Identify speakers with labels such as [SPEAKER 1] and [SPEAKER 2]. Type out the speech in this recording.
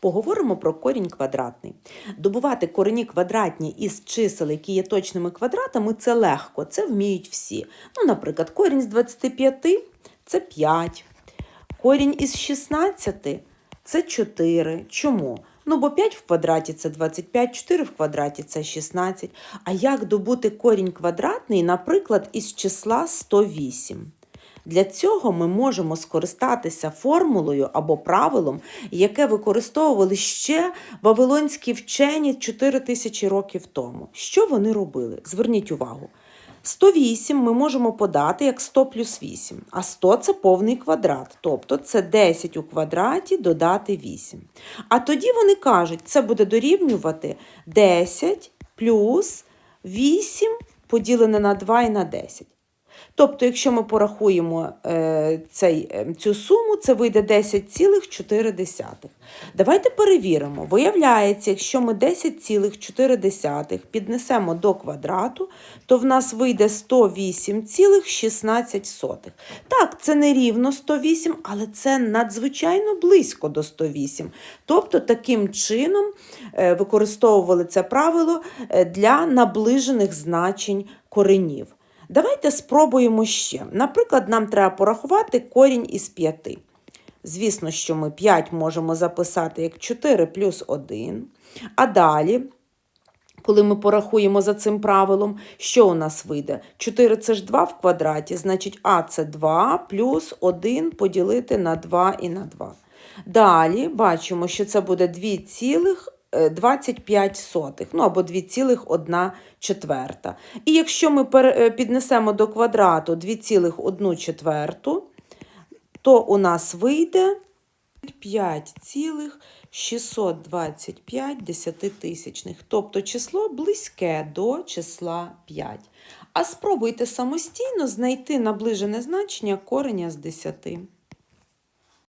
[SPEAKER 1] Поговоримо про корінь квадратний. Добувати корені квадратні із чисел, які є точними квадратами, це легко, це вміють всі. Ну, наприклад, корінь з 25 це 5. Корінь із 16 це 4. Чому? Ну, бо 5 в квадраті це 25, 4 в квадраті це 16. А як добути корінь квадратний, наприклад, із числа 108? Для цього ми можемо скористатися формулою або правилом, яке використовували ще вавилонські вчені 4 тисячі років тому. Що вони робили? Зверніть увагу. 108 ми можемо подати як 100 плюс 8, а 100 це повний квадрат, тобто це 10 у квадраті додати 8. А тоді вони кажуть, це буде дорівнювати 10 плюс 8 поділене на 2 і на 10. Тобто, якщо ми порахуємо е, цей, е, цю суму, це вийде 10,4. Давайте перевіримо. Виявляється, якщо ми 10,4 піднесемо до квадрату, то в нас вийде 108,16. Так, це не рівно 108, але це надзвичайно близько до 108. Тобто, таким чином е, використовували це правило для наближених значень коренів. Давайте спробуємо ще. Наприклад, нам треба порахувати корінь із 5. Звісно, що ми 5 можемо записати як 4 плюс 1. А далі, коли ми порахуємо за цим правилом, що у нас вийде? 4 це ж 2 в квадраті, значить А це 2 плюс 1 поділити на 2 і на 2. Далі бачимо, що це буде 2 цілих 25 сотих, ну або 2,1 четверта. І якщо ми е, піднесемо до квадрату 2,1 четверту, то у нас вийде 5,625 десятитисячних. Тобто число близьке до числа 5. А спробуйте самостійно знайти наближене значення кореня з 10.